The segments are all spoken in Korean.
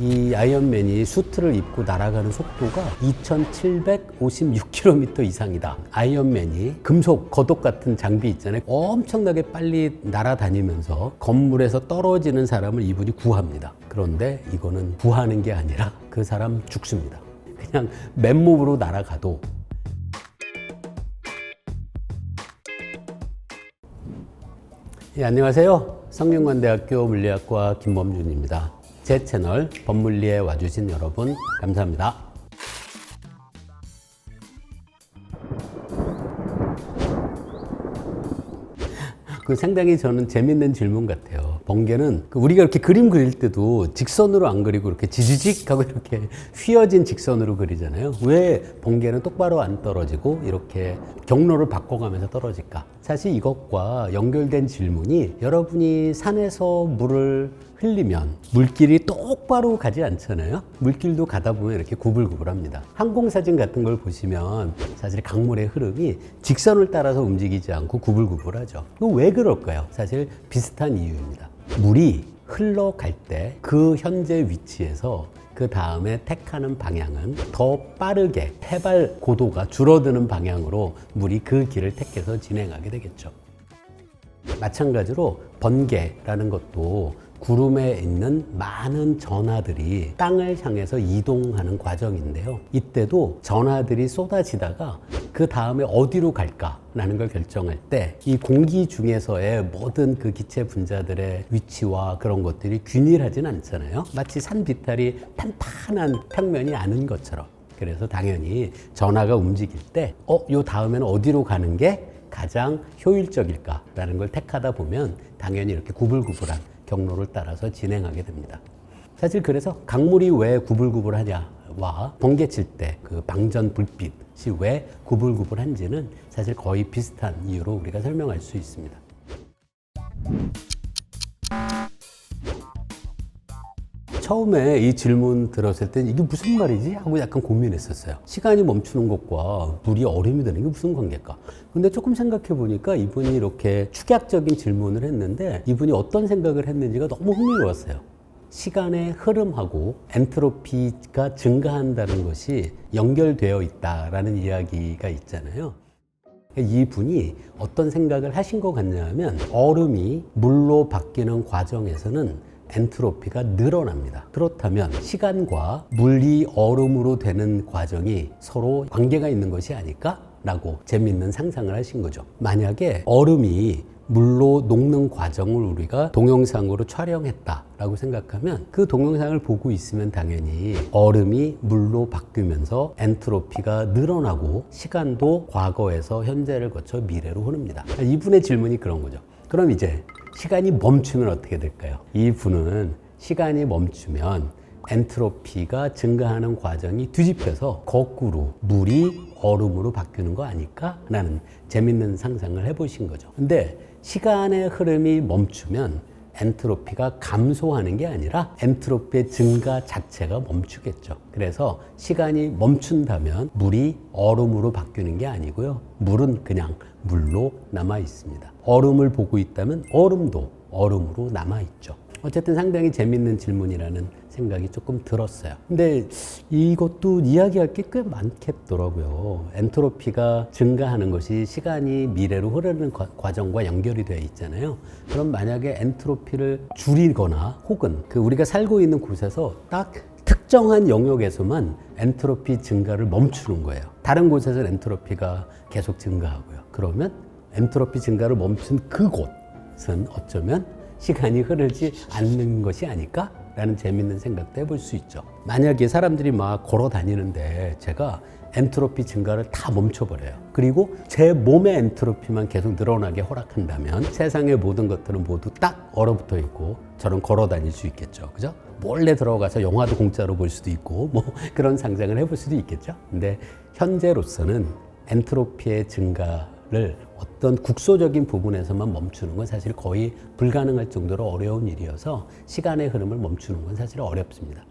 이 아이언맨이 수트를 입고 날아가는 속도가 2,756km 이상이다. 아이언맨이 금속 거독 같은 장비 있잖아요. 엄청나게 빨리 날아다니면서 건물에서 떨어지는 사람을 이분이 구합니다. 그런데 이거는 구하는 게 아니라 그 사람 죽습니다. 그냥 맨몸으로 날아가도 예, 안녕하세요. 성균관대학교 물리학과 김범준입니다. 제 채널 법물리에 와주신 여러분 감사합니다. 그 상당히 저는 재밌는 질문 같아요. 번개는 그 우리가 이렇게 그림 그릴 때도 직선으로 안 그리고 이렇게 지지직하고 이렇게 휘어진 직선으로 그리잖아요. 왜 번개는 똑바로 안 떨어지고 이렇게 경로를 바꿔가면서 떨어질까? 사실 이것과 연결된 질문이 여러분이 산에서 물을 흘리면 물길이 똑바로 가지 않잖아요. 물길도 가다 보면 이렇게 구불구불합니다. 항공사진 같은 걸 보시면 사실 강물의 흐름이 직선을 따라서 움직이지 않고 구불구불하죠. 왜 그럴까요? 사실 비슷한 이유입니다. 물이 흘러갈 때 그 현재 위치에서 그 다음에 택하는 방향은 더 빠르게 해발 고도가 줄어드는 방향으로 물이 그 길을 택해서 진행하게 되겠죠. 마찬가지로 번개라는 것도 구름에 있는 많은 전하들이 땅을 향해서 이동하는 과정인데요. 이때도 전하들이 쏟아지다가 그 다음에 어디로 갈까라는 걸 결정할 때 이 공기 중에서의 모든 그 기체 분자들의 위치와 그런 것들이 균일하진 않잖아요. 마치 산 비탈이 판판한 평면이 아닌 것처럼. 그래서 당연히 전하가 움직일 때, 어, 요 다음에는 어디로 가는 게 가장 효율적일까라는 걸 택하다 보면 당연히 이렇게 구불구불한 경로를 따라서 진행하게 됩니다. 사실 그래서 강물이 왜 구불구불하냐와 번개 칠 때 그 방전 불빛 이 왜 구불구불한지는 사실 거의 비슷한 이유로 우리가 설명할 수 있습니다. 처음에 이 질문 들었을 때 이게 무슨 말이지? 하고 약간 고민했었어요. 시간이 멈추는 것과 물이 얼음이 되는 게 무슨 관계일까? 근데 조금 생각해 보니까 이분이 이렇게 축약적인 질문을 했는데 이분이 어떤 생각을 했는지가 너무 흥미로웠어요. 시간의 흐름하고 엔트로피가 증가한다는 것이 연결되어 있다라는 이야기가 있잖아요. 이 분이 어떤 생각을 하신 것 같냐면 얼음이 물로 바뀌는 과정에서는 엔트로피가 늘어납니다. 그렇다면 시간과 물이 얼음으로 되는 과정이 서로 관계가 있는 것이 아닐까? 라고 재밌는 상상을 하신 거죠. 만약에 얼음이 물로 녹는 과정을 우리가 동영상으로 촬영했다라고 생각하면 그 동영상을 보고 있으면 당연히 얼음이 물로 바뀌면서 엔트로피가 늘어나고 시간도 과거에서 현재를 거쳐 미래로 흐릅니다. 이분의 질문이 그런 거죠. 그럼 이제 시간이 멈추면 어떻게 될까요? 이 분은 시간이 멈추면 엔트로피가 증가하는 과정이 뒤집혀서 거꾸로 물이 얼음으로 바뀌는 거 아닐까? 라는 재밌는 상상을 해보신 거죠. 근데 시간의 흐름이 멈추면 엔트로피가 감소하는 게 아니라 엔트로피의 증가 자체가 멈추겠죠. 그래서 시간이 멈춘다면 물이 얼음으로 바뀌는 게 아니고요. 물은 그냥 물로 남아 있습니다. 얼음을 보고 있다면 얼음도 얼음으로 남아 있죠. 어쨌든 상당히 재밌는 질문이라는 생각이 조금 들었어요. 근데 이것도 이야기할 게 꽤 많겠더라고요. 엔트로피가 증가하는 것이 시간이 미래로 흐르는 과- 과정과 연결이 되어 있잖아요. 그럼 만약에 엔트로피를 줄이거나 혹은 그 우리가 살고 있는 곳에서 딱 특정한 영역에서만 엔트로피 증가를 멈추는 거예요. 다른 곳에서는 엔트로피가 계속 증가하고요. 그러면 엔트로피 증가를 멈춘 그곳은 어쩌면 시간이 흐르지 않는 것이 아닐까? 라는 재밌는 생각도 해볼 수 있죠. 만약에 사람들이 막 걸어 다니는데 제가 엔트로피 증가를 다 멈춰버려요. 그리고 제 몸의 엔트로피만 계속 늘어나게 허락한다면 세상의 모든 것들은 모두 딱 얼어붙어 있고 저는 걸어 다닐 수 있겠죠. 그죠? 몰래 들어가서 영화도 공짜로 볼 수도 있고 뭐 그런 상상을 해볼 수도 있겠죠. 근데 현재로서는 엔트로피의 증가 를 어떤 국소적인 부분에서만 멈추는 건 사실 거의 불가능할 정도로 어려운 일이어서 시간의 흐름을 멈추는 건 사실 어렵습니다.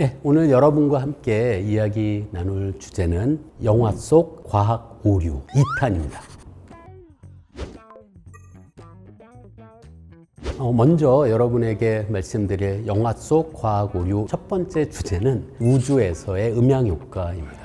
예, 오늘 여러분과 함께 이야기 나눌 주제는 영화 속 과학 오류 2탄입니다. 먼저 여러분에게 말씀드릴 영화 속 과학 오류 첫 번째 주제는 우주에서의 음향 효과입니다.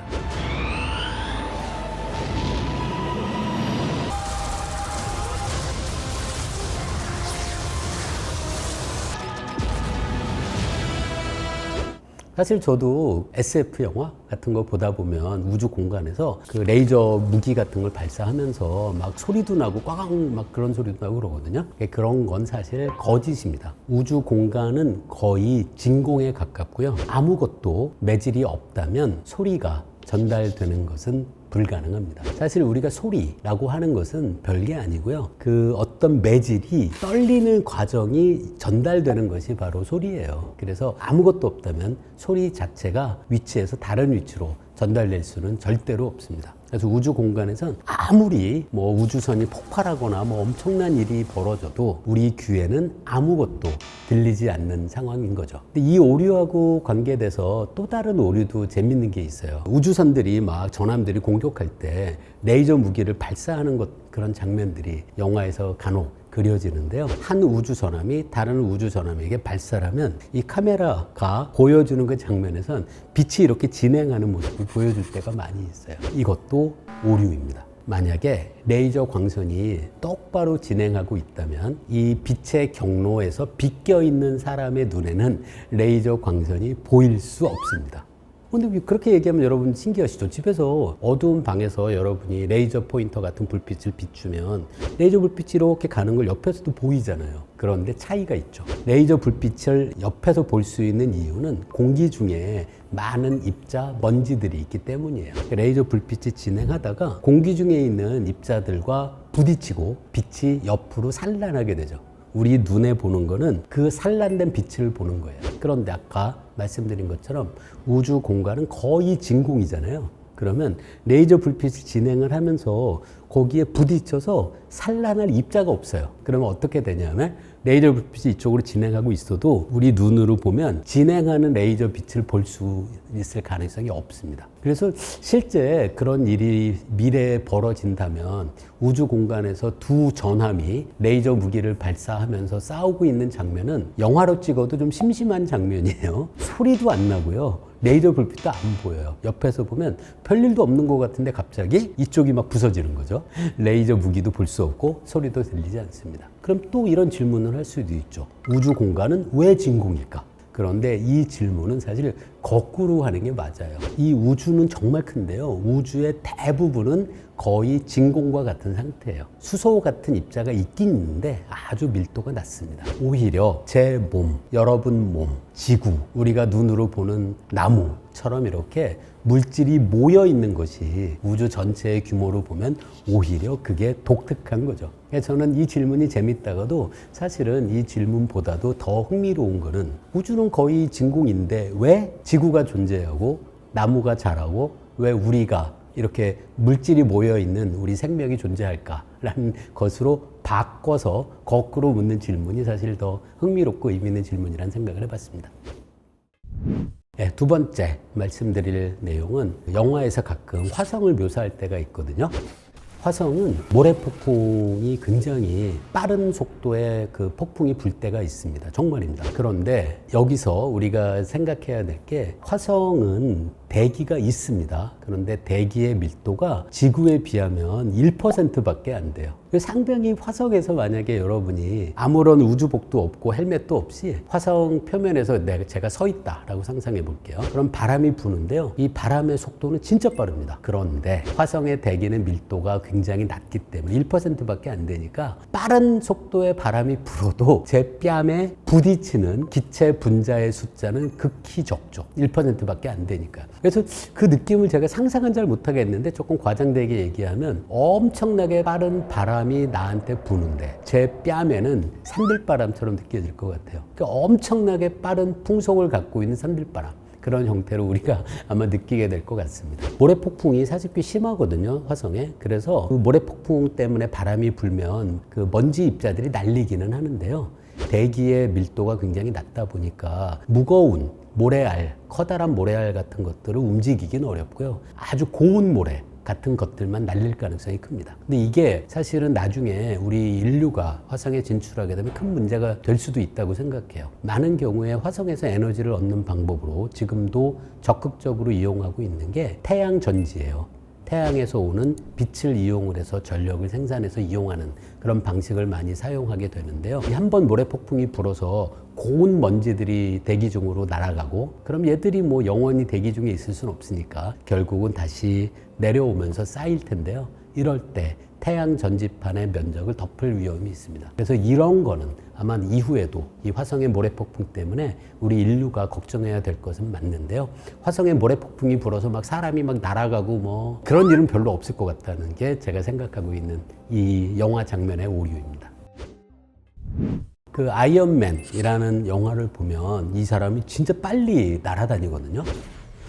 사실 저도 SF 영화 같은 거 보다 보면 우주 공간에서 그 레이저 무기 같은 걸 발사하면서 막 소리도 나고 꽝막 그런 소리도 나고 그러거든요. 그런 건 사실 거짓입니다. 우주 공간은 거의 진공에 가깝고요. 아무것도 매질이 없다면 소리가 전달되는 것은 불가능합니다. 사실 우리가 소리라고 하는 것은 별게 아니고요. 그 어떤 매질이 떨리는 과정이 전달되는 것이 바로 소리예요. 그래서 아무것도 없다면 소리 자체가 위치에서 다른 위치로 전달될 수는 절대로 없습니다. 그래서 우주 공간에선 아무리 뭐 우주선이 폭발하거나 뭐 엄청난 일이 벌어져도 우리 귀에는 아무것도 들리지 않는 상황인 거죠. 근데 이 오류하고 관계돼서 또 다른 오류도 재밌는 게 있어요. 우주선들이 막 전함들이 공격할 때 레이저 무기를 발사하는 것 그런 장면들이 영화에서 간혹 그려지는데요. 한 우주 전함이 다른 우주 전함에게 발사하면 이 카메라가 보여주는 그 장면에선 빛이 이렇게 진행하는 모습을 보여줄 때가 많이 있어요. 이것도 오류입니다. 만약에 레이저 광선이 똑바로 진행하고 있다면 이 빛의 경로에서 비껴 있는 사람의 눈에는 레이저 광선이 보일 수 없습니다. 근데 그렇게 얘기하면 여러분 신기하시죠? 집에서 어두운 방에서 여러분이 레이저 포인터 같은 불빛을 비추면 레이저 불빛이 이렇게 가는 걸 옆에서도 보이잖아요. 그런데 차이가 있죠. 레이저 불빛을 옆에서 볼 수 있는 이유는 공기 중에 많은 입자, 먼지들이 있기 때문이에요. 레이저 불빛이 진행하다가 공기 중에 있는 입자들과 부딪히고 빛이 옆으로 산란하게 되죠. 우리 눈에 보는 거는 그 산란된 빛을 보는 거예요. 그런데 아까 말씀드린 것처럼 우주 공간은 거의 진공이잖아요. 그러면 레이저 불빛이 진행을 하면서 거기에 부딪혀서 산란할 입자가 없어요. 그러면 어떻게 되냐면 레이저 불빛이 이쪽으로 진행하고 있어도 우리 눈으로 보면 진행하는 레이저 빛을 볼 수 있을 가능성이 없습니다. 그래서 실제 그런 일이 미래에 벌어진다면 우주 공간에서 두 전함이 레이저 무기를 발사하면서 싸우고 있는 장면은 영화로 찍어도 좀 심심한 장면이에요. 소리도 안 나고요. 레이저 불빛도 안 보여요. 옆에서 보면 별일도 없는 것 같은데 갑자기 이쪽이 막 부서지는 거죠. 레이저 무기도 볼 수 없고 소리도 들리지 않습니다. 그럼 또 이런 질문을 할 수도 있죠. 우주 공간은 왜 진공일까? 그런데 이 질문은 사실 거꾸로 하는 게 맞아요. 이 우주는 정말 큰데요. 우주의 대부분은 거의 진공과 같은 상태예요. 수소 같은 입자가 있긴 있는데 아주 밀도가 낮습니다. 오히려 제 몸, 여러분 몸, 지구, 우리가 눈으로 보는 나무 처럼 이렇게 물질이 모여 있는 것이 우주 전체의 규모로 보면 오히려 그게 독특한 거죠. 저는 이 질문이 재밌다가도 사실은 이 질문보다도 더 흥미로운 거는 우주는 거의 진공인데 왜 지구가 존재하고 나무가 자라고 왜 우리가 이렇게 물질이 모여 있는 우리 생명이 존재할까라는 것으로 바꿔서 거꾸로 묻는 질문이 사실 더 흥미롭고 의미 있는 질문이라는 생각을 해봤습니다. 네, 두 번째 말씀드릴 내용은 영화에서 가끔 화성을 묘사할 때가 있거든요. 화성은 모래 폭풍이 굉장히 빠른 속도의 그 폭풍이 불 때가 있습니다. 정말입니다. 그런데 여기서 우리가 생각해야 될 게 화성은 대기가 있습니다. 그런데 대기의 밀도가 지구에 비하면 1%밖에 안 돼요. 상당히 화성에서 만약에 여러분이 아무런 우주복도 없고 헬멧도 없이 화성 표면에서 내가 제가 서 있다라고 상상해 볼게요. 그럼 바람이 부는데요. 이 바람의 속도는 진짜 빠릅니다. 그런데 화성의 대기는 밀도가 굉장히 낮기 때문에 1%밖에 안 되니까 빠른 속도의 바람이 불어도 제 뺨에 부딪히는 기체 분자의 숫자는 극히 적죠. 1%밖에 안 되니까. 그래서 그 느낌을 제가 상상은 잘 못하겠는데 조금 과장되게 얘기하면 엄청나게 빠른 바람이 나한테 부는데 제 뺨에는 산들바람처럼 느껴질 것 같아요. 그러니까 엄청나게 빠른 풍속을 갖고 있는 산들바람. 그런 형태로 우리가 아마 느끼게 될 것 같습니다. 모래폭풍이 사실 꽤 심하거든요, 화성에. 그래서 그 모래폭풍 때문에 바람이 불면 그 먼지 입자들이 날리기는 하는데요. 대기의 밀도가 굉장히 낮다 보니까 무거운 모래알, 커다란 모래알 같은 것들을 움직이기는 어렵고요. 아주 고운 모래, 같은 것들만 날릴 가능성이 큽니다. 근데 이게 사실은 나중에 우리 인류가 화성에 진출하게 되면 큰 문제가 될 수도 있다고 생각해요. 많은 경우에 화성에서 에너지를 얻는 방법으로 지금도 적극적으로 이용하고 있는 게 태양 전지예요. 태양에서 오는 빛을 이용을 해서 전력을 생산해서 이용하는 그런 방식을 많이 사용하게 되는데요. 한 번 모래 폭풍이 불어서 고운 먼지들이 대기 중으로 날아가고 그럼 얘들이 뭐 영원히 대기 중에 있을 수는 없으니까 결국은 다시 내려오면서 쌓일 텐데요. 이럴 때 태양 전지판의 면적을 덮을 위험이 있습니다. 그래서 이런 거는 아마 이후에도 이 화성의 모래폭풍 때문에 우리 인류가 걱정해야 될 것은 맞는데요. 화성의 모래폭풍이 불어서 막 사람이 막 날아가고 뭐 그런 일은 별로 없을 것 같다는 게 제가 생각하고 있는 이 영화 장면의 오류입니다. 그 아이언맨이라는 영화를 보면 이 사람이 진짜 빨리 날아다니거든요.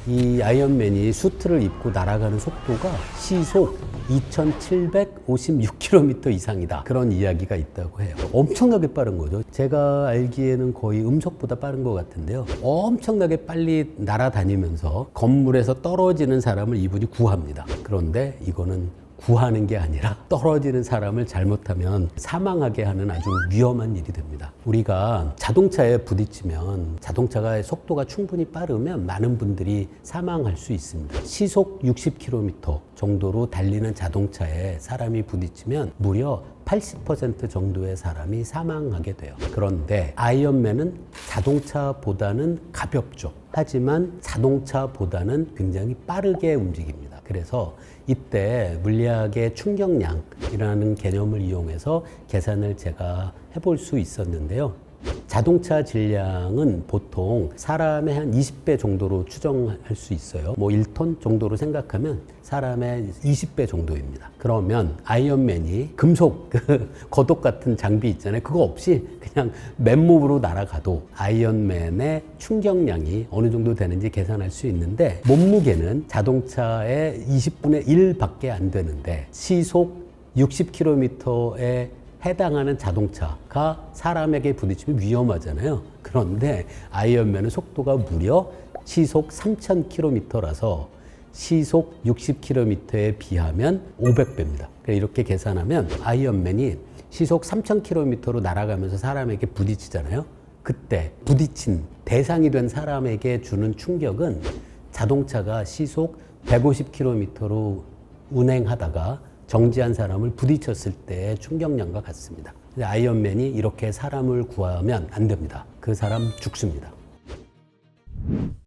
이 아이언맨이 수트를 입고 날아가는 속도가 시속 2,756km 이상이다. 그런 이야기가 있다고 해요. 엄청나게 빠른 거죠. 제가 알기에는 거의 음속보다 빠른 것 같은데요. 엄청나게 빨리 날아다니면서 건물에서 떨어지는 사람을 이분이 구합니다. 그런데 이거는 구하는 게 아니라 떨어지는 사람을 잘못하면 사망하게 하는 아주 위험한 일이 됩니다. 우리가 자동차에 부딪히면 자동차가 속도가 충분히 빠르면 많은 분들이 사망할 수 있습니다. 시속 60km 정도로 달리는 자동차에 사람이 부딪히면 무려 80% 정도의 사람이 사망하게 돼요. 그런데 아이언맨은 자동차보다는 가볍죠. 하지만 자동차보다는 굉장히 빠르게 움직입니다. 그래서 이때 물리학의 충격량이라는 개념을 이용해서 계산을 제가 해볼 수 있었는데요. 자동차 질량은 보통 사람의 한 20배 정도로 추정할 수 있어요. 뭐 1톤 정도로 생각하면 사람의 20배 정도입니다. 그러면 아이언맨이 금속 그 거독 같은 장비 있잖아요. 그거 없이 그냥 맨몸으로 날아가도 아이언맨의 충격량이 어느 정도 되는지 계산할 수 있는데 몸무게는 자동차의 20분의 1밖에 안 되는데 시속 60km의 해당하는 자동차가 사람에게 부딪히면 위험하잖아요. 그런데 아이언맨은 속도가 무려 시속 3,000km라서 시속 60km에 비하면 500배입니다. 이렇게 계산하면 아이언맨이 시속 3,000km로 날아가면서 사람에게 부딪히잖아요. 그때 부딪힌 대상이 된 사람에게 주는 충격은 자동차가 시속 150km로 운행하다가 정지한 사람을 부딪혔을 때의 충격량과 같습니다. 아이언맨이 이렇게 사람을 구하면 안 됩니다. 그 사람 죽습니다.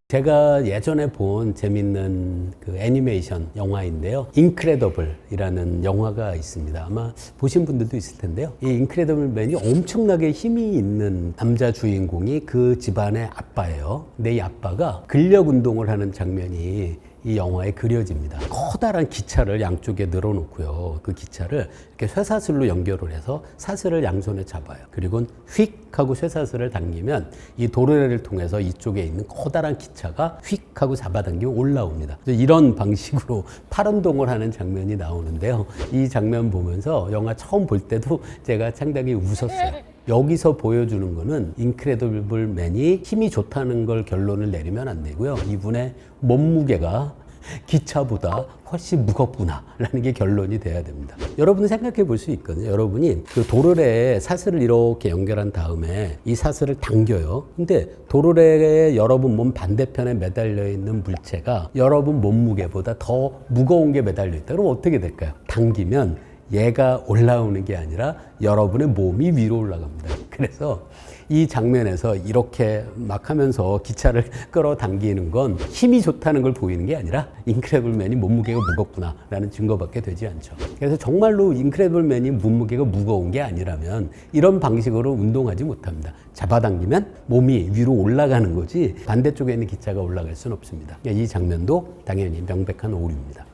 제가 예전에 본 재밌는 그 애니메이션 영화인데요. 인크레더블이라는 영화가 있습니다. 아마 보신 분들도 있을 텐데요. 이 인크레더블맨이 엄청나게 힘이 있는 남자 주인공이 그 집안의 아빠예요. 근데 이 아빠가 근력 운동을 하는 장면이 이 영화에 그려집니다. 커다란 기차를 양쪽에 늘어놓고요. 그 기차를 이렇게 쇠사슬로 연결을 해서 사슬을 양손에 잡아요. 그리고 휙 하고 쇠사슬을 당기면 이 도르래를 통해서 이쪽에 있는 커다란 기차가 휙 하고 잡아당기면 올라옵니다. 이런 방식으로 팔운동을 하는 장면이 나오는데요. 이 장면 보면서 영화 처음 볼 때도 제가 상당히 웃었어요. 여기서 보여주는 거는 인크레더블 맨이 힘이 좋다는 걸 결론을 내리면 안 되고요. 이분의 몸무게가 기차보다 훨씬 무겁구나라는 게 결론이 돼야 됩니다. 여러분은 생각해 볼 수 있거든요. 여러분이 그 도르래에 사슬을 이렇게 연결한 다음에 이 사슬을 당겨요. 근데 도르래에 여러분 몸 반대편에 매달려 있는 물체가 여러분 몸무게보다 더 무거운 게 매달려 있다. 그럼 어떻게 될까요? 당기면 얘가 올라오는 게 아니라 여러분의 몸이 위로 올라갑니다. 그래서 이 장면에서 이렇게 막 하면서 기차를 끌어당기는 건 힘이 좋다는 걸 보이는 게 아니라 인크레블맨이 몸무게가 무겁구나라는 증거밖에 되지 않죠. 그래서 정말로 인크레블맨이 몸무게가 무거운 게 아니라면 이런 방식으로 운동하지 못합니다. 잡아당기면 몸이 위로 올라가는 거지 반대쪽에 있는 기차가 올라갈 수는 없습니다. 이 장면도 당연히 명백한 오류입니다.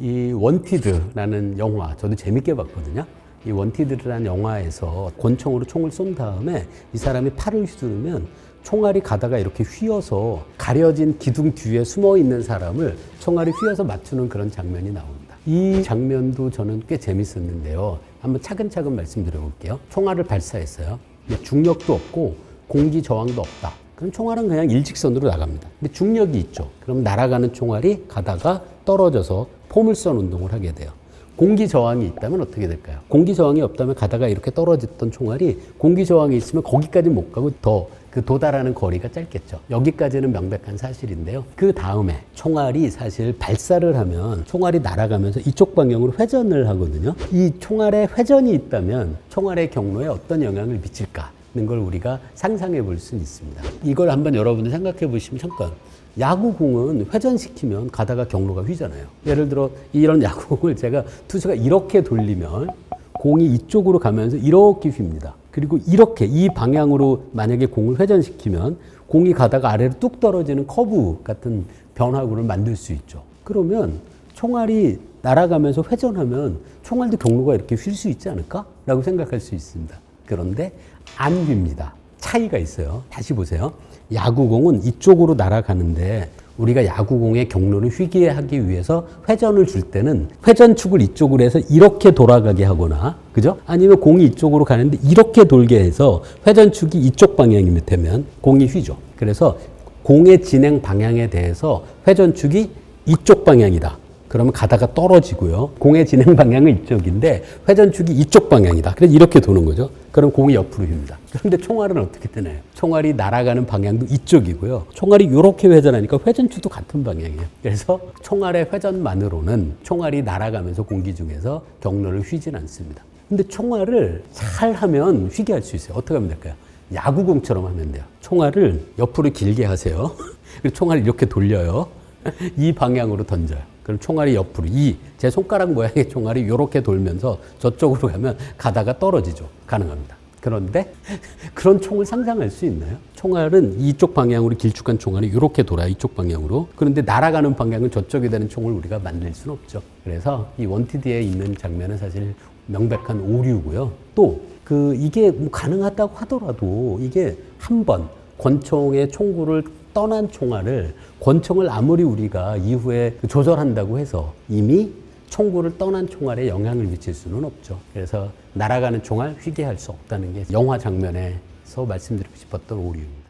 이 원티드라는 영화 저도 재밌게 봤거든요. 이 원티드라는 영화에서 권총으로 총을 쏜 다음에 이 사람이 팔을 휘두르면 총알이 가다가 이렇게 휘어서 가려진 기둥 뒤에 숨어 있는 사람을 총알이 휘어서 맞추는 그런 장면이 나옵니다. 이 장면도 저는 꽤 재밌었는데요. 한번 차근차근 말씀드려 볼게요. 총알을 발사했어요. 중력도 없고 공기 저항도 없다. 그럼 총알은 그냥 일직선으로 나갑니다. 근데 중력이 있죠. 그럼 날아가는 총알이 가다가 떨어져서 포물선 운동을 하게 돼요. 공기 저항이 있다면 어떻게 될까요? 공기 저항이 없다면 가다가 이렇게 떨어졌던 총알이 공기 저항이 있으면 거기까지 못 가고 더 그 도달하는 거리가 짧겠죠. 여기까지는 명백한 사실인데요. 그 다음에 총알이 사실 발사를 하면 총알이 날아가면서 이쪽 방향으로 회전을 하거든요. 이 총알에 회전이 있다면 총알의 경로에 어떤 영향을 미칠까? 하는 걸 우리가 상상해 볼수 있습니다. 이걸 한번 여러분들 생각해 보시면 잠깐 야구공은 회전시키면 가다가 경로가 휘잖아요. 예를 들어 이런 야구공을 제가 투수가 이렇게 돌리면 공이 이쪽으로 가면서 이렇게 휩니다. 그리고 이렇게 이 방향으로 만약에 공을 회전시키면 공이 가다가 아래로 뚝 떨어지는 커브 같은 변화구를 만들 수 있죠. 그러면 총알이 날아가면서 회전하면 총알도 경로가 이렇게 휠 수 있지 않을까? 라고 생각할 수 있습니다. 그런데 안 휩니다. 차이가 있어요. 다시 보세요. 야구공은 이쪽으로 날아가는데 우리가 야구공의 경로를 휘게 하기 위해서 회전을 줄 때는 회전축을 이쪽으로 해서 이렇게 돌아가게 하거나 그죠? 아니면 공이 이쪽으로 가는데 이렇게 돌게 해서 회전축이 이쪽 방향이 되면 공이 휘죠. 그래서 공의 진행 방향에 대해서 회전축이 이쪽 방향이다. 그러면 가다가 떨어지고요. 공의 진행 방향은 이쪽인데 회전축이 이쪽 방향이다. 그래서 이렇게 도는 거죠. 그럼 공이 옆으로 휩니다. 그런데 총알은 어떻게 되나요? 총알이 날아가는 방향도 이쪽이고요. 총알이 이렇게 회전하니까 회전축도 같은 방향이에요. 그래서 총알의 회전만으로는 총알이 날아가면서 공기 중에서 경로를 휘진 않습니다. 근데 총알을 잘 하면 휘게 할 수 있어요. 어떻게 하면 될까요? 야구공처럼 하면 돼요. 총알을 옆으로 길게 하세요. 총알을 이렇게 돌려요. 이 방향으로 던져요. 그럼 총알이 옆으로 이제 손가락 모양의 총알이 이렇게 돌면서 저쪽으로 가면 가다가 떨어지죠. 가능합니다. 그런데 그런 총을 상상할 수 있나요? 총알은 이쪽 방향으로 길쭉한 총알이 이렇게 돌아요. 이쪽 방향으로. 그런데 날아가는 방향은 저쪽이 되는 총을 우리가 만들 수는 없죠. 그래서 이 원티드에 있는 장면은 사실 명백한 오류고요. 또 그 이게 뭐 가능하다고 하더라도 이게 한 번 권총의 총구를 떠난 총알을 권총을 아무리 우리가 이후에 조절한다고 해서 이미 총구를 떠난 총알에 영향을 미칠 수는 없죠. 그래서 날아가는 총알 휘게 할 수 없다는 게 영화 장면에서 말씀드리고 싶었던 오류입니다.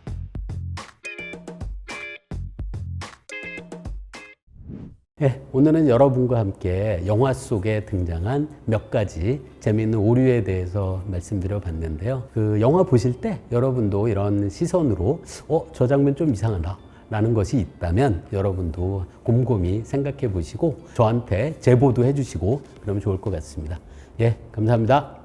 예, 오늘은 여러분과 함께 영화 속에 등장한 몇 가지 재미있는 오류에 대해서 말씀드려 봤는데요. 그 영화 보실 때 여러분도 이런 시선으로 어, 저 장면 좀 이상하다. 라는 것이 있다면 여러분도 곰곰이 생각해 보시고 저한테 제보도 해 주시고 그러면 좋을 것 같습니다. 예, 감사합니다.